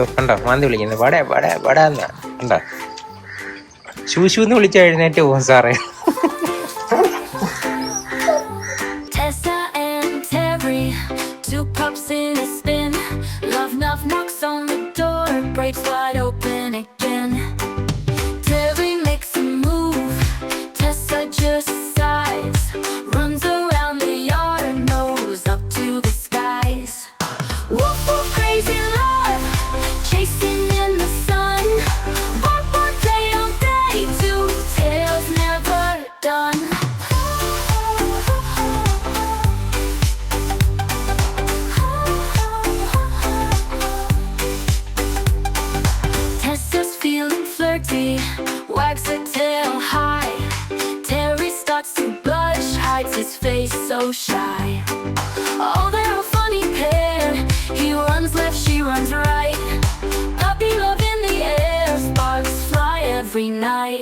കണ്ടോ? മാന്തി വിളിക്കുന്നത്. വട വട വട എന്നാ. കണ്ടോ? ശൂശു എന്ന് വിളിച്ച എഴുന്നേറ്റ് പോകും സാറേ.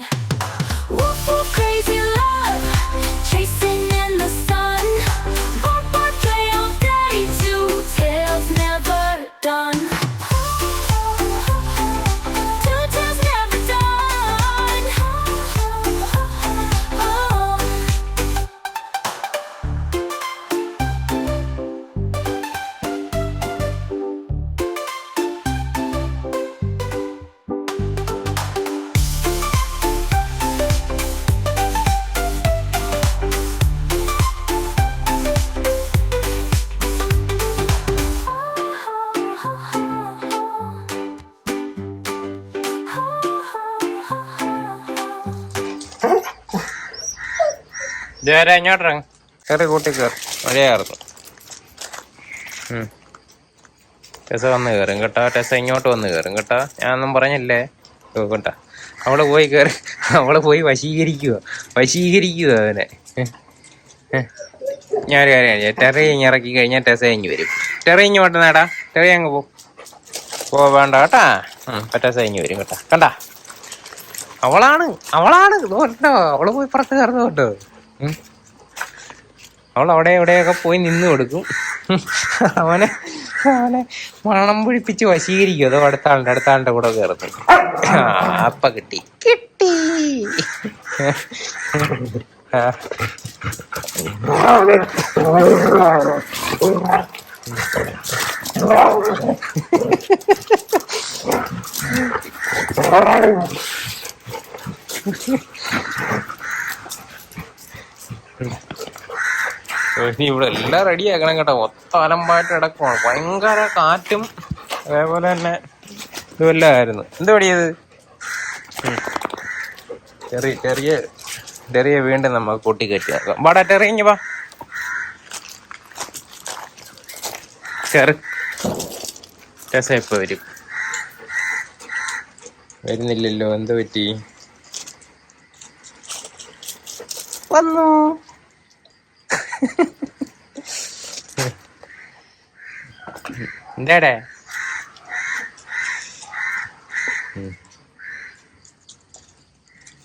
Night. Woof woof, crazy love, chasing in the sun. കയറി കൂട്ടി കയറി ഉം. ടെസ വന്ന് കയറും കേട്ടോ. ടെസ ഇങ്ങോട്ട് വന്ന് കയറും കേട്ടോ. ഞാനൊന്നും പറഞ്ഞില്ലേ? കേട്ടോ. അവൾ പോയി കയറി അവൾ പോയി വശീകരിക്കുക വശീകരിക്കുക അവനെ. ഞാനൊരു കാര്യം. ടെറി ഇങ്ങ് ഇറക്കി കഴിഞ്ഞാൽ ടെസ ഇങ്ങ് വരും. ടെറി ഇങ്ങോട്ട് നേടാ ടെറി അങ്ങ് പോ. വേണ്ട കേട്ടാ. ടെസ ഇങ്ങ് വരും കേട്ടാ. കണ്ടാ? അവളാണ്. അവളാണ്. കേട്ടോ അവൾ പോയി പുറത്ത് കയറുന്നു കേട്ടോ. അവൾ അവിടെ എവിടെയൊക്കെ പോയി നിന്ന് കൊടുക്കും. അവനെ അവനെ മണം പിടിപ്പിച്ച് വശീകരിക്കും. അതോ അടുത്ത ആളുടെ അടുത്ത ആളുടെ കൂടെ കയറുന്നു. അപ്പ കിട്ടി. കിട്ടി. ആ. ഇനി ഇവിടെ എല്ലാം റെഡി ആക്കണം കേട്ടോ. മൊത്തം അലമ്പായിട്ട് കിടക്കുവാണ്. ഭയങ്കര കാറ്റും അതേപോലെ തന്നെ ഇതുമെല്ലാം ആയിരുന്നു. എന്ത് പടിയത് ചെറിയ ചെറിയ ചെറിയ വീണ്ടും നമ്മൾ കൂട്ടി കെട്ടി നോക്കാം വാടാ ടെറിഞ്ഞു വാ ചെറു ഇപ്പൊ വരും. വരുന്നില്ലല്ലോ എന്ത് പറ്റി? വന്നു. എന്താടേ?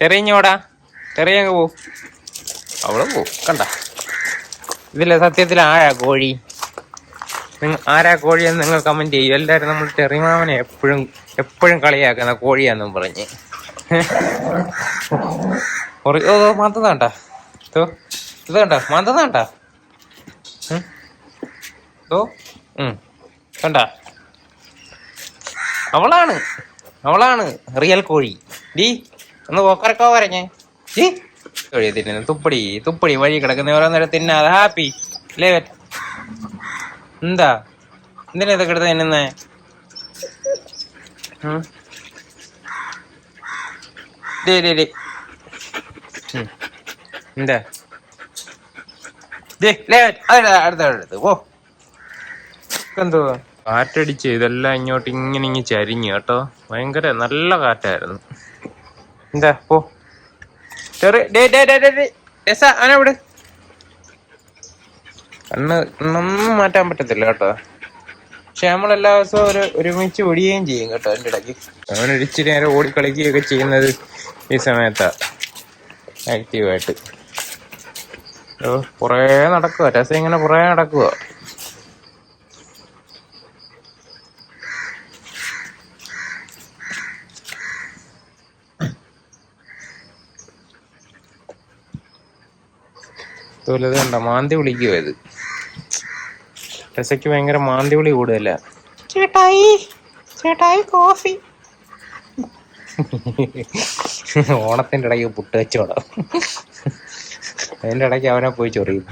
തെറിഞ്ഞോടാ. തെറിയങ്ങ് പോ. അവൾ പോ. കണ്ട. ഇതിലെ സത്യത്തിൽ ആരാ കോഴി? നിങ്ങൾ ആരാ കോഴിയെന്ന് നിങ്ങൾ കമന്റ് ചെയ്യും. എല്ലാരും നമ്മൾ തെറിമാമനെ എപ്പോഴും എപ്പോഴും കളിയാക്കുന്ന കോഴിയാന്നും പറഞ്ഞ്. ഓ മാന്തതാണ്ടാ ഇതോ ഇത് കണ്ട? മാന്തതാണ്ടാ ഓ ഉം. കണ്ട? അവളാണ്. അവളാണ് റിയൽ കോഴി. ഡി ഒന്ന് ഓക്കറക്കോ വരഞ്ഞേ. ഡി. കോഴി തിന്നുന്നു. തുപ്പടി തുപ്പടി വഴി കിടക്കുന്ന ഓരോ നേരം തിന്നാതെ ഹാപ്പി. അല്ലേ? എന്താ? എന്തിനാ ഇതൊക്കെ എടുത്ത് തിന്നുന്നേ. ഡേ ഡേ ഡേ. എന്താ? ഓ എന്തോ കാറ്റടിച്ച് ഇതെല്ലാം ഇങ്ങോട്ട് ഇങ്ങനെ ഇങ്ങനെ ചരിഞ്ഞു കേട്ടോ. ഭയങ്കര നല്ല കാറ്റായിരുന്നു. എന്താ പോ. ചെറി ഡേ ഡേ ഡേ ഡേ ഡേ രസ അവനെ വിട്. കണ്ണ് മാറ്റാൻ പറ്റത്തില്ല കേട്ടോ. പക്ഷെ നമ്മൾ എല്ലാ ദിവസവും ഒരു ഒരുമിച്ച് ഓടിയേം ചെയ്യും കേട്ടോ അതിന്റെ ഇടയ്ക്ക്. അവൻ ഒരിച്ചിരി നേരം ഓടിക്കളിക്കുകയൊക്കെ ചെയ്യുന്നത് ഈ സമയത്താണ് ആക്റ്റീവായിട്ട് കൊറേ നടക്കുക ടെസ് ഇങ്ങനെ കൊറേ നടക്കുക തോലത് മാന്തി വിളിക്കുക ഇത്. രസയ്ക്ക് ഭയങ്കര മാന്തി വിളി കൂടുതല. ചേട്ടായി ചേട്ടായി കോഫി. ഓണത്തിന്റെ ഇടയ്ക്ക് പുട്ട് വെച്ചോടാം അതിന്റെ ഇടയ്ക്ക് അവനെ പോയി ചൊറിയും.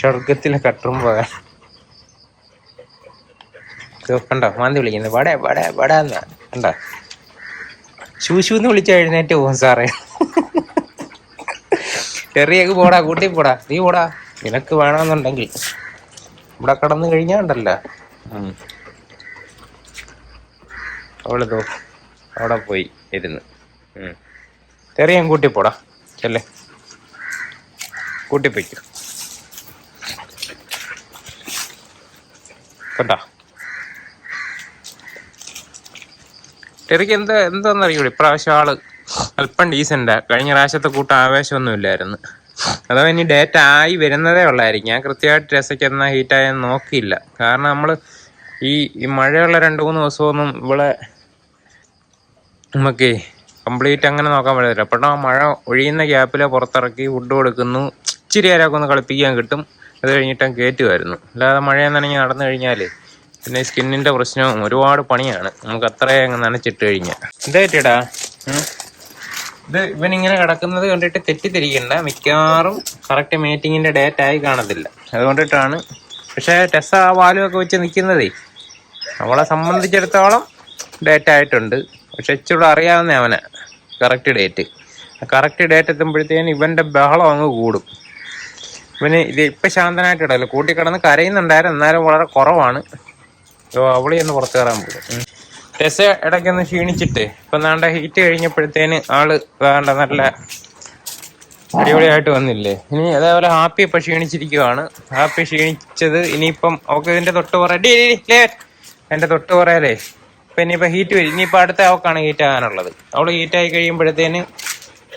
സ്വർഗത്തിലെ കട്ടും പോകാൻ. കണ്ടോ? മാന്തി വിളിക്കുന്നത് വട വടേ വട എന്നാ കണ്ടോ? ശൂശു എന്ന് വിളിച്ച എഴുന്നേറ്റ് പോകും സാറേ. ചെറിയൊക്കെ പോടാ കൂട്ടി പോടാ. നീ പോടാ. നിനക്ക് വേണമെന്നുണ്ടെങ്കിൽ. ഇവിടെ കടന്നു കഴിഞ്ഞാ ഉണ്ടല്ലോ. അവളിതോ അവിടെ പോയി ഇരുന്ന്. ഉം. ചെറിയ കൂട്ടി പോടാ. ചെല്ലേ. കൂട്ടിപ്പോയിക്കോ കണ്ടാ? ടെറിക്ക് എന്താ എന്താണെന്നറിയൂടെ ഇപ്രാവശ്യം ആൾ അല്പം ഡീസന്റാ കഴിഞ്ഞ പ്രാവശ്യത്തെ കൂട്ടം ആവേശമൊന്നും ഇല്ലായിരുന്നു. അഥവാ ഇനി ഡേറ്റ ആയി വരുന്നതേ ഉള്ളായിരിക്കും. ഞാൻ കൃത്യമായിട്ട് രസയ്ക്ക് എന്നാ ഹീറ്റായെന്ന് നോക്കിയില്ല. കാരണം നമ്മൾ ഈ മഴയുള്ള രണ്ട് മൂന്ന് ദിവസമൊന്നും ഇവിടെ നമുക്ക് കംപ്ലീറ്റ് അങ്ങനെ നോക്കാൻ പറ്റത്തില്ല. പെട്ടെന്ന് മഴ ഒഴിയുന്ന ഗ്യാപ്പിൽ പുറത്തിറക്കി ഫുഡ് കൊടുക്കുന്നു. ഇച്ചിരി ആരൊക്കെ ഒന്ന് കളിപ്പിക്കാൻ കിട്ടും. അത് കഴിഞ്ഞിട്ട് കയറ്റുമായിരുന്നു. അല്ലാതെ മഴയെന്ന് നനഞ്ഞ് നടന്നു കഴിഞ്ഞാൽ പിന്നെ സ്കിന്നിന്റെ പ്രശ്നവും ഒരുപാട് പണിയാണ്. നമുക്ക് അത്രയും അങ്ങ് നനച്ചിട്ട് കഴിഞ്ഞാൽ എന്തായിട്ടാ ഇത് ഇവനിങ്ങനെ കിടക്കുന്നത് കണ്ടിട്ട് തെറ്റിദ്ധരിക്കണ്ട. മിക്കവാറും കറക്റ്റ് മീറ്റിങ്ങിന്റെ ഡേറ്റ് ആയി കാണത്തില്ല. അതുകൊണ്ടിട്ടാണ്. പക്ഷേ ടെസ് ആ വാലുമൊക്കെ വെച്ച് നിൽക്കുന്നതേ. അവളെ സംബന്ധിച്ചിടത്തോളം ഡേറ്റ് ആയിട്ടുണ്ട്. പക്ഷെ ഇച്ചിരി അറിയാവുന്ന അവനെ. കറക്റ്റ് ഡേറ്റ് കറക്റ്റ് ഡേറ്റ് എത്തുമ്പോഴത്തേന് ഇവന്റെ ബഹളം അങ്ങ് കൂടും. ഇവന് ഇത് ഇപ്പം ശാന്തനായിട്ട് ഇടല്ലോ കൂട്ടി കിടന്ന് കരയുന്നുണ്ടായിരുന്നു. എന്നാലും വളരെ കുറവാണ്. അവളി ഒന്ന് പുറത്ത് കയറാൻ പോകും രസ ഇടയ്ക്കൊന്ന് ക്ഷീണിച്ചിട്ട് ഇപ്പം നാണ്ട ഹീറ്റ് കഴിഞ്ഞപ്പോഴത്തേന് ആൾ വേണ്ട നല്ല അടിപൊളിയായിട്ട് വന്നില്ലേ. ഇനി അതേപോലെ ഹാപ്പി ഇപ്പം ക്ഷീണിച്ചിരിക്കുവാണ്. ഹാപ്പി ക്ഷീണിച്ചത് ഇനിയിപ്പം ഓക്കെ ഇതിന്റെ തൊട്ട് പുറ. എന്റെ തൊട്ട് പുറയല്ലേ ഇപ്പൊ ഇനിയിപ്പോ ഹീറ്റ് വരും. ഇനിയിപ്പോ അടുത്ത അവക്കാണ് ഹീറ്റ് ആകാനുള്ളത്. അവൾ ഹീറ്റ് ആയി കഴിയുമ്പോഴത്തേന്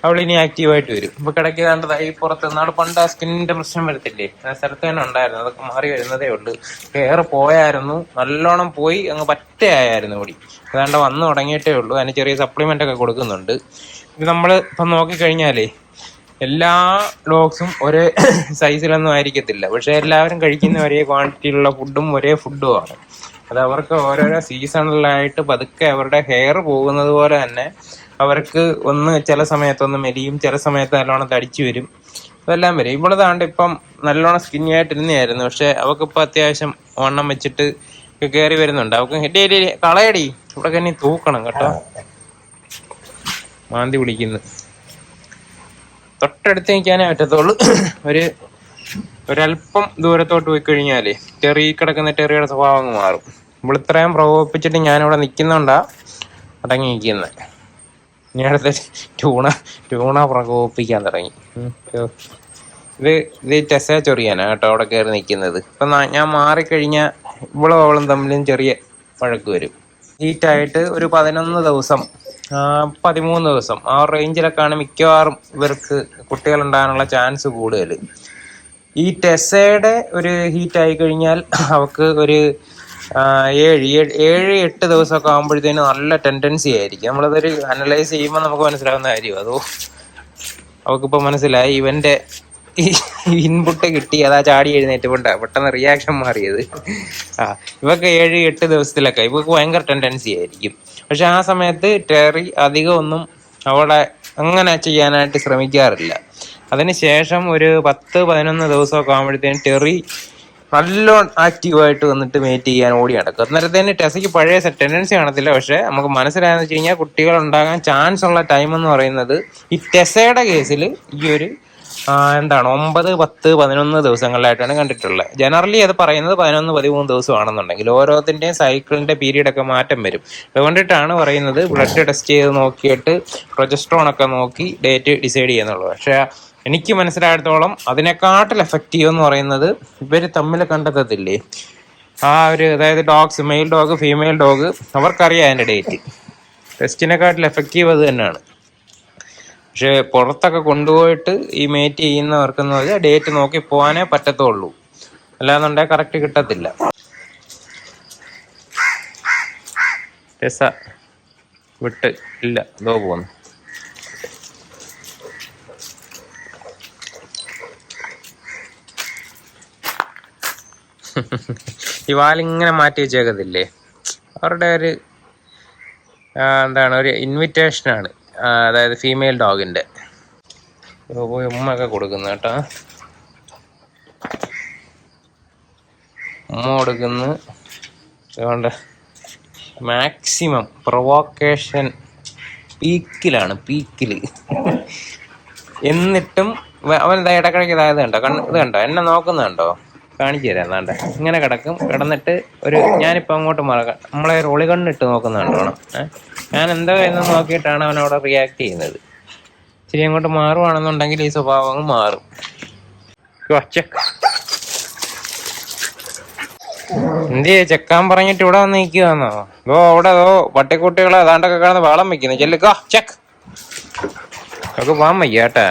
അവൾ ഇനി ആക്റ്റീവായിട്ട് വരും. ഇപ്പൊ കിടക്കി കണ്ടത് ഈ പുറത്ത് നാട് പണ്ട് ആ സ്കിന്നിന്റെ പ്രശ്നം വരത്തില്ലേ? ആ സ്ഥലത്ത് തന്നെ ഉണ്ടായിരുന്നു. അതൊക്കെ മാറി വരുന്നതേ ഉള്ളൂ. ഹെയർ പോയായിരുന്നു. നല്ലോണം പോയി അങ്ങ് പറ്റയായിരുന്നു കൂടി അതാണ്ട് വന്ന് തുടങ്ങിയിട്ടേ ഉള്ളൂ. അതിന് ചെറിയ സപ്ലിമെന്റ് ഒക്കെ കൊടുക്കുന്നുണ്ട്. ഇത് നമ്മൾ ഇപ്പം നോക്കിക്കഴിഞ്ഞാലേ എല്ലാ ഡോഗ്സും ഒരേ സൈസിലൊന്നും ആയിരിക്കത്തില്ല. പക്ഷെ എല്ലാവരും കഴിക്കുന്ന ഒരേ ക്വാണ്ടിറ്റിയിലുള്ള ഫുഡും ഒരേ ഫുഡുമാണ് അത് അവർക്ക് ഓരോരോ സീസണിലായിട്ട് പതുക്കെ അവരുടെ ഹെയർ പോകുന്നത് പോലെ തന്നെ അവർക്ക് ഒന്ന് ചില സമയത്തൊന്ന് മെലിയും ചില സമയത്ത് നല്ലോണം തടിച്ചു വരും. അതെല്ലാം വരും. ഇവിടെ താണ്ട് ഇപ്പം നല്ലോണം സ്കിന്നി ആയിട്ടിരുന്നായിരുന്നു പക്ഷെ അവക്കിപ്പോ അത്യാവശ്യം വണ്ണം വെച്ചിട്ട് കയറി വരുന്നുണ്ട്. അവക്ക് ഡേ, ഡേ, ഡേ, കളയടി. ഇവിടെ തന്നെ തൂക്കണം കേട്ടോ. മാന്തി വിളിക്കുന്നു. തൊട്ടടുത്ത് നിൽക്കാനേ പറ്റത്തുള്ളൂ. ഒരു ഒരല്പം ദൂരത്തോട്ട് പോയി കഴിഞ്ഞാലേ ടെറി കിടക്കുന്ന ടെറിയുടെ സ്വഭാവം അങ്ങ് മാറും. നമ്മൾ ഇത്രയും പ്രകോപിപ്പിച്ചിട്ട് ഞാനിവിടെ നിൽക്കുന്നുണ്ടാ അടങ്ങി നിൽക്കുന്നത് ഇനി അടുത്ത ട്യൂണ ട്യൂണ പ്രകോപിപ്പിക്കാൻ തുടങ്ങി. ഇത് ഇത് ടെസ ചൊറിയാനാണ് കേട്ടോ അവിടെ കയറി നിൽക്കുന്നത് ഇപ്പം ഞാൻ മാറിക്കഴിഞ്ഞാൽ ഇവളും അവളും തമ്മിലും ചെറിയ വഴക്ക് വരും. ഹീറ്റായിട്ട് ഒരു പതിനൊന്ന് ദിവസം പതിമൂന്ന് ദിവസം ആ റേഞ്ചിലൊക്കെയാണ് മിക്കവാറും ഇവർക്ക് കുട്ടികളുണ്ടാകാനുള്ള ചാൻസ് കൂടുതൽ ഈ ടെസയുടെ ഒരു ഹീറ്റ് ആയി കഴിഞ്ഞാൽ അവക്ക് ഒരു ഏഴ് ഏഴ് എട്ട് ദിവസമൊക്കെ ആകുമ്പോഴത്തേന് നല്ല ടെൻഡൻസി ആയിരിക്കും. നമ്മളതൊരു അനലൈസ് ചെയ്യുമ്പോൾ നമുക്ക് മനസ്സിലാവുന്ന കാര്യം അതോ അവക്കിപ്പോൾ മനസ്സിലായി ഇവന്റെ ഇൻപുട്ട് കിട്ടി അതാ ചാടി എഴുന്നേറ്റ്. കൊണ്ടാ പെട്ടെന്ന് റിയാക്ഷൻ മാറിയത്. ആ ഇവക്ക് ഏഴ് എട്ട് ദിവസത്തിലൊക്കെ ഇവക്ക് ഭയങ്കര ടെൻഡൻസി ആയിരിക്കും. പക്ഷെ ആ സമയത്ത് ടെറി അധികം ഒന്നും അവളെ അങ്ങനെ ചെയ്യാനായിട്ട് ശ്രമിക്കാറില്ല. അതിനുശേഷം ഒരു പത്ത് പതിനൊന്ന് ദിവസമൊക്കെ ആകുമ്പോഴത്തേനും ടെറി നല്ലോണം ആക്റ്റീവായിട്ട് വന്നിട്ട് മേറ്റ് ചെയ്യാൻ ഓടി നടക്കും. അന്നേരത്തേന് ടെസയ്ക്ക് പഴയ ടെൻഡൻസി കാണത്തില്ല. പക്ഷെ നമുക്ക് മനസ്സിലായെന്ന് വെച്ച് കഴിഞ്ഞാൽ കുട്ടികൾ ഉണ്ടാകാൻ ചാൻസ് ഉള്ള ടൈം എന്ന് പറയുന്നത് ഈ ടെസയുടെ കേസിൽ ഈ ഒരു എന്താണ് ഒമ്പത് പത്ത് പതിനൊന്ന് ദിവസങ്ങളിലായിട്ടാണ് കണ്ടിട്ടുള്ളത്. ജനറലി അത് പറയുന്നത് പതിനൊന്ന് പതിമൂന്ന് ദിവസമാണെന്നുണ്ടെങ്കിൽ ഓരോത്തിന്റെയും സൈക്കിളിന്റെ പീരീഡൊക്കെ മാറ്റം വരും. അതുകൊണ്ടിട്ടാണ് പറയുന്നത് ബ്ലഡ് ടെസ്റ്റ് ചെയ്ത് നോക്കിയിട്ട് പ്രൊജസ്ട്രോൺ ഒക്കെ നോക്കി ഡേറ്റ് ഡിസൈഡ് ചെയ്യുന്നുള്ളൂ പക്ഷെ എനിക്ക് മനസ്സിലായിടത്തോളം അതിനെക്കാട്ടിൽ എഫക്റ്റീവ് എന്ന് പറയുന്നത് ഇവർ തമ്മിൽ കണ്ടെത്തത്തില്ലേ? ആ ഒരു അതായത് dogs male dog female dog അവർക്കറിയാം അതിന്റെ ഡേറ്റ് ടെസ്റ്റിനെക്കാട്ടിൽ എഫക്റ്റീവ് അത് തന്നെയാണ്. പക്ഷേ പുറത്തൊക്കെ കൊണ്ടുപോയിട്ട് ഈ മേറ്റ് ചെയ്യുന്നവർക്കെന്ന് പറഞ്ഞാൽ ഡേറ്റ് നോക്കി പോകാനേ പറ്റത്തുള്ളൂ. അല്ലാന്നുണ്ടെങ്കിൽ കറക്റ്റ് കിട്ടത്തില്ല. വിട്ട് ഇല്ല. ഇതോ പോന്നു ഈ വാലിങ്ങനെ മാറ്റി വെച്ചേക്കത്തില്ലേ? അവരുടെ ഒരു എന്താണ് ഒരു ഇൻവിറ്റേഷനാണ് അതായത് ഫീമെയിൽ ഡോഗിന്റെ പോയി ഉമ്മയൊക്കെ കൊടുക്കുന്നു കേട്ടോ. ഉമ്മ കൊടുക്കുന്നു. അതുകൊണ്ട് മാക്സിമം പ്രൊവോക്കേഷൻ പീക്കിലാണ് പീക്കിൽ എന്നിട്ടും അവൻ ഇടക്കിടയ്ക്ക് ഇതായത് കണ്ടോ? കണ്ണ് ഇത് കണ്ടോ? എന്നെ നോക്കുന്നുണ്ടോ കാണിച്ചു തരാം എന്നാണ്ട് ഇങ്ങനെ കിടക്കും. കിടന്നിട്ട് ഒരു ഞാനിപ്പോൾ അങ്ങോട്ട് മറക്കാം നമ്മളെ ഒരു ഒളികണ്ണിട്ട് നോക്കുന്നുണ്ട് ഏഹ് ഞാൻ എന്താ എന്ന് നോക്കിയിട്ടാണ് അവനവിടെ റിയാക്ട് ചെയ്യുന്നത്. ഇച്ചിരി അങ്ങോട്ട് മാറുവാണെന്നുണ്ടെങ്കിൽ ഈ സ്വഭാവം അങ്ങ് മാറും. എന്ത് ചെക്ക്. എന്തിയെ ചെക്കാൻ പറഞ്ഞിട്ട് ഇവിടെ വന്ന് നിൽക്കുവാന്നോ? ഓ അവിടെ ഓ പട്ടിക്കുട്ടികളെ അതാണ്ടൊക്കെ കിടന്ന് വെള്ളം വെക്കുന്നു ചെല്ലുക്കോ ചെക്ക്. നമുക്ക് പോകാൻ വയ്യ കേട്ടാ.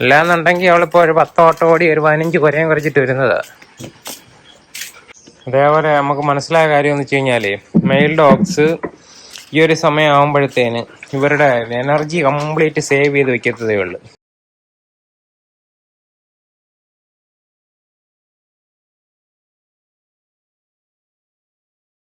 അല്ലാന്നുണ്ടെങ്കിൽ അവളിപ്പോ ഒരു പത്ത് ഓട്ടോ ഓടി ഒരു പതിനഞ്ച് കുരയും കുറച്ചിട്ട് വരുന്നത്. അതേപോലെ നമുക്ക് മനസ്സിലായ കാര്യം എന്ന് വെച്ച് കഴിഞ്ഞാൽ മെയിൽ ഡോഗ്സ് ഈ ഒരു സമയം ആകുമ്പോഴത്തേന് ഇവരുടെ എനർജി കംപ്ലീറ്റ് സേവ് ചെയ്ത് വെക്കത്തതേ ഉള്ളൂ.